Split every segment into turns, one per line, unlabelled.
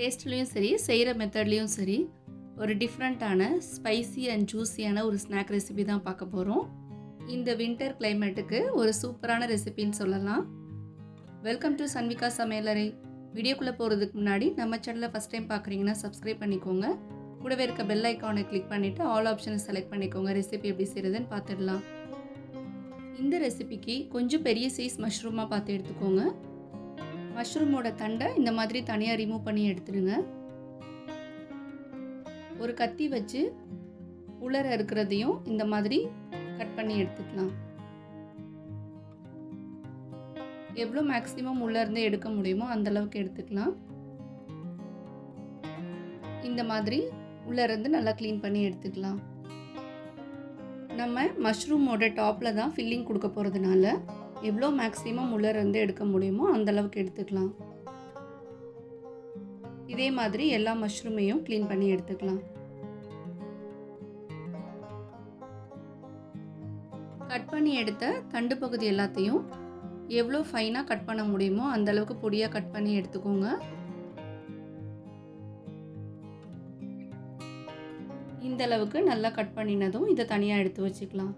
டேஸ்ட்லேயும் சரி செய்கிற மெத்தட்லேயும் சரி ஒரு டிஃப்ரெண்ட்டான ஸ்பைசி அண்ட் ஜூஸியான ஒரு ஸ்நாக் ரெசிபி தான் பார்க்க போகிறோம் இந்த வின்டர் கிளைமேட்டுக்கு ஒரு சூப்பரான ரெசிபின்னு சொல்லலாம். வெல்கம் டு சன்விகா சமையலறை வீடியோக்குள்ளே போகிறதுக்கு முன்னாடி நம்ம சேனலை ஃபஸ்ட் டைம் பார்க்குறீங்கன்னா சப்ஸ்கிரைப் பண்ணிக்கோங்க. கூடவே இருக்க பெல் ஐக்கானை கிளிக் பண்ணிவிட்டு ஆல் ஆப்ஷனை செலக்ட் பண்ணிக்கோங்க. ரெசிபி எப்படி செய்கிறதுன்னு பார்த்துடலாம். இந்த ரெசிபிக்கு கொஞ்சம் பெரிய சைஸ் மஷ்ரூமாக பார்த்து எடுத்துக்கோங்க. மஷ்ரூமோட தண்டை இந்த மாதிரி தனியாக ரிமூவ் பண்ணி எடுத்துடுங்க ஒரு கத்தி வச்சு உலர இருக்கிறதையும் இந்த மாதிரி கட் பண்ணி எடுத்துக்கலாம். எவ்வளோ மேக்ஸிமம் உள்ளேருந்து எடுக்க முடியுமோ அந்தளவுக்கு எடுத்துக்கலாம். இந்த மாதிரி உள்ளேருந்து நல்லா க்ளீன் பண்ணி எடுத்துக்கலாம். நம்ம மஷ்ரூமோட டாப்பில் தான் ஃபில்லிங் கொடுக்க போகிறதுனால எவ்வளோ மேக்ஸிமம் உள்ளேருந்து எடுக்க முடியுமோ அந்தளவுக்கு எடுத்துக்கலாம். இதே மாதிரி எல்லா மஷ்ரூமையும் க்ளீன் பண்ணி எடுத்துக்கலாம். கட் பண்ணி எடுத்த தண்டு பகுதி எல்லாத்தையும் எவ்வளோ ஃபைனாக கட் பண்ண முடியுமோ அந்தளவுக்கு பொடியாக கட் பண்ணி எடுத்துக்கோங்க. இந்த அளவுக்கு நல்லா கட் பண்ணினதும் இதை தனியாக எடுத்து வச்சுக்கலாம்.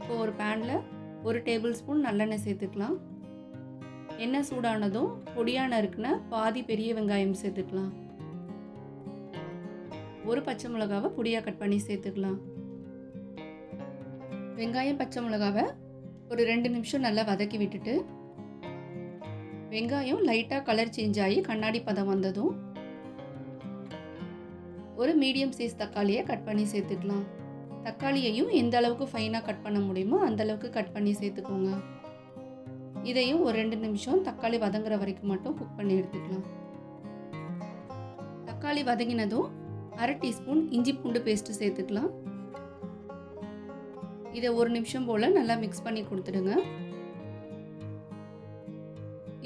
இப்போ ஒரு பேனில் ஒரு டேபிள் ஸ்பூன் நல்லெண்ணெய் சேர்த்துக்கலாம். எண்ணெய் சூடானதும் பொடியான இருக்குன்னா பாதி பெரிய வெங்காயம் சேர்த்துக்கலாம். ஒரு பச்சை மிளகாவை பொடியாக கட் பண்ணி சேர்த்துக்கலாம். வெங்காயம் பச்சை மிளகாவை ஒரு ரெண்டு நிமிஷம் நல்லா வதக்கி விட்டுட்டு வெங்காயம் லைட்டாக கலர் சேஞ்ச் ஆகி கண்ணாடி பதம் வந்ததும் ஒரு மீடியம் சைஸ் தக்காளியை கட் பண்ணி சேர்த்துக்கலாம். தக்காளியையும் எந்த அளவுக்கு ஃபைனாக கட் பண்ண முடியுமோ அந்த அளவுக்கு கட் பண்ணி சேர்த்துக்கோங்க. இதையும் ஒரு ரெண்டு நிமிஷம் தக்காளி வதங்குற வரைக்கும் மட்டும் குக் பண்ணி எடுத்துக்கலாம். தக்காளி வதங்கினதும் அரை டீஸ்பூன் இஞ்சி பூண்டு பேஸ்ட்டு சேர்த்துக்கலாம். இதை ஒரு நிமிஷம் போல் நல்லா மிக்ஸ் பண்ணி கொடுத்துடுங்க.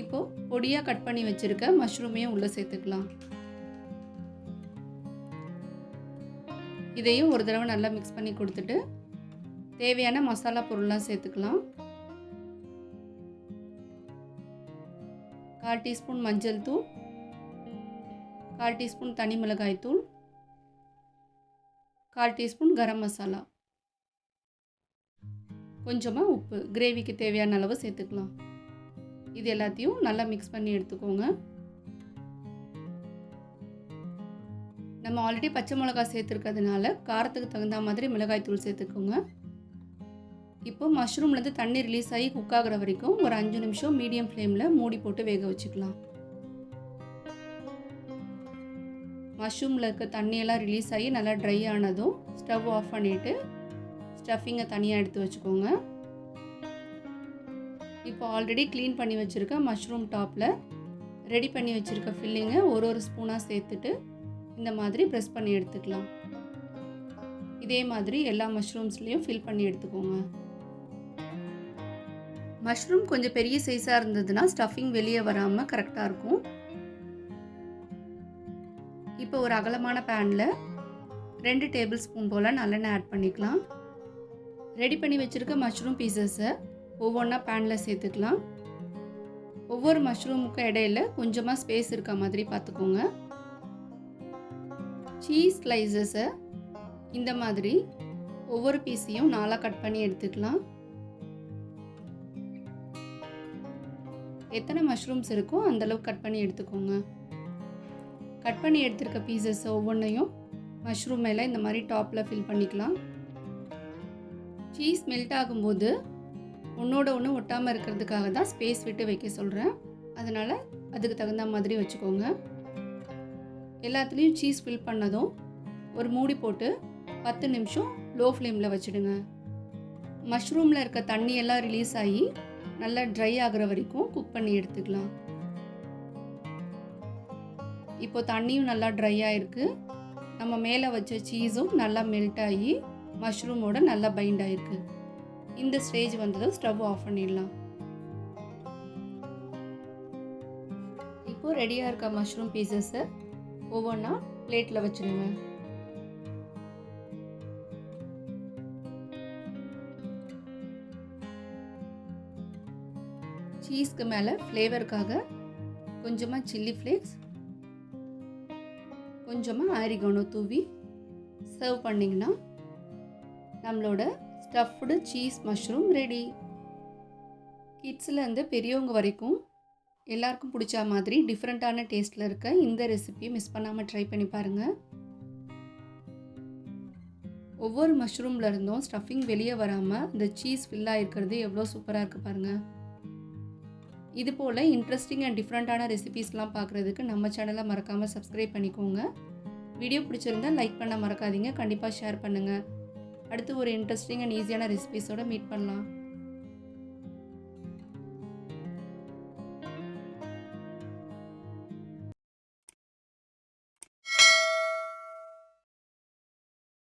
இப்போது பொடியாக கட் பண்ணி வச்சுருக்க மஷ்ரூமையும் உள்ளே சேர்த்துக்கலாம். இதையும் ஒரு தடவை நல்லா மிக்ஸ் பண்ணி கொடுத்துட்டு தேவையான மசாலா பொருள்லாம் சேர்த்துக்கலாம். கால் டீஸ்பூன் மஞ்சள் தூள் கால் டீஸ்பூன் தனி மிளகாய் தூள் கால் டீஸ்பூன் கரம் மசாலா. கொஞ்சமாக உப்பு கிரேவிக்கு தேவையான அளவு சேர்த்துக்கலாம். இது எல்லாத்தையும் நல்லா மிக்ஸ் பண்ணி எடுத்துக்கோங்க. நம்ம ஆல்ரெடி பச்சை மிளகாய் சேர்த்துருக்கிறதுனால காரத்துக்கு தகுந்த மாதிரி மிளகாய் தூள் சேர்த்துக்கோங்க. இப்போ மஷ்ரூம்லேருந்து தண்ணி ரிலீஸ் ஆகி குக் ஆகிற வரைக்கும் ஒரு அஞ்சு நிமிஷம் மீடியம் ஃப்ளேமில் மூடி போட்டு வேக வச்சுக்கலாம். மஷ்ரூமில் இருக்க தண்ணியெல்லாம் ரிலீஸ் ஆகி நல்லா ட்ரை ஆனதும் ஸ்டவ் ஆஃப் பண்ணிவிட்டு ஸ்டஃபிங்கை தனியாக எடுத்து வச்சுக்கோங்க. இப்போ ஆல்ரெடி க்ளீன் பண்ணி வச்சுருக்க மஷ்ரூம் டாப்பில் ரெடி பண்ணி வச்சுருக்க ஃபில்லிங்கை ஒரு ஒரு ஸ்பூனாக சேர்த்துட்டு இந்த மாதிரி ப்ரெஸ் பண்ணி எடுத்துக்கலாம். இதே மாதிரி எல்லா மஷ்ரூம்ஸ்லேயும் ஃபில் பண்ணி எடுத்துக்கோங்க. மஷ்ரூம் கொஞ்சம் பெரிய சைஸாக இருந்ததுன்னா ஸ்டஃபிங் வெளியே வராமல் கரெக்டாக இருக்கும். இப்போ ஒரு அகலமான பேனில் ரெண்டு டேபிள் ஸ்பூன் போல் நல்லெண்ணெய் ஆட் பண்ணிக்கலாம். ரெடி பண்ணி வச்சுருக்க மஷ்ரூம் பீசஸை ஒவ்வொன்றா பேனில் சேர்த்துக்கலாம். ஒவ்வொரு மஷ்ரூமுக்கும் இடையில கொஞ்சமாக ஸ்பேஸ் இருக்க மாதிரி பார்த்துக்கோங்க. சீஸ் ஸ்லைசஸை இந்த மாதிரி ஒவ்வொரு பீஸையும் நாலாக கட் பண்ணி எடுத்துக்கலாம். எத்தனை மஷ்ரூம்ஸ் இருக்கோ அந்தளவுக்கு கட் பண்ணி எடுத்துக்கோங்க. கட் பண்ணி எடுத்துருக்க பீசஸ் ஒவ்வொன்றையும் மஷ்ரூம் மேலே இந்த மாதிரி டாப்பில் ஃபில் பண்ணிக்கலாம். சீஸ் மெல்ட் ஆகும்போது ஒன்றோட ஒன்று ஒட்டாமல் இருக்கிறதுக்காக தான் ஸ்பேஸ் விட்டு வைக்க சொல்கிறேன் அதனால் அதுக்கு தகுந்த மாதிரி வச்சுக்கோங்க. எல்லாத்துலேயும் சீஸ் ஃபில் பண்ணதும் ஒரு மூடி போட்டு பத்து நிமிஷம் லோ ஃப்ளேமில் வச்சுடுங்க. மஷ்ரூமில் இருக்க தண்ணியெல்லாம் ரிலீஸ் ஆகி நல்லா ட்ரை ஆகிற வரைக்கும் குக் பண்ணி எடுத்துக்கலாம். இப்போ தண்ணியும் நல்லா ட்ரை ஆகிருக்கு நம்ம மேலே வச்ச சீஸும் நல்லா மெல்ட் ஆகி மஷ்ரூமோட நல்லா பைண்ட் ஆகிருக்கு இந்த ஸ்டேஜ் வந்ததும் ஸ்டவ் ஆஃப் பண்ணிடலாம். இப்போது ரெடியாக இருக்க மஷ்ரூம் பீசஸை ஒவ்வொன்றா பிளேட்டில் வச்சுடுங்க. சீஸ்க்கு மேலே ஃப்ளேவருக்காக கொஞ்சமாக சில்லி ஃப்ளேக்ஸ் கொஞ்சமாக ஆரிகோனோ தூவி சர்வ் பண்ணிங்கன்னா நம்மளோட ஸ்டஃப்டு சீஸ் மஷ்ரூம் ரெடி கிட்ஸ்லேருந்து பெரியவங்க வரைக்கும் எல்லாருக்கும் பிடிச்ச மாதிரி டிஃப்ரெண்ட்டான டேஸ்ட்டில் இருக்க இந்த ரெசிபியை மிஸ் பண்ணாமல் ட்ரை பண்ணி பாருங்கள் ஒவ்வொரு மஷ்ரூமில் இருந்தும் ஸ்டஃபிங் வெளியே வராமல் இந்த சீஸ் ஃபில்லாக இருக்கிறது எவ்வளோ சூப்பராக இருக்குது பாருங்கள் இது போல் இன்ட்ரெஸ்டிங் அண்ட் டிஃப்ரெண்ட்டான ரெசிபீஸ்லாம் பார்க்குறதுக்கு நம்ம சேனலை மறக்காமல் சப்ஸ்கிரைப் பண்ணிக்கோங்க. வீடியோ பிடிச்சிருந்தா லைக் பண்ண மறக்காதீங்க. கண்டிப்பாக ஷேர் பண்ணுங்கள் அடுத்து ஒரு இன்ட்ரெஸ்டிங் அண்ட் ஈஸியான ரெசிபீஸோடு மீட் பண்ணலாம்.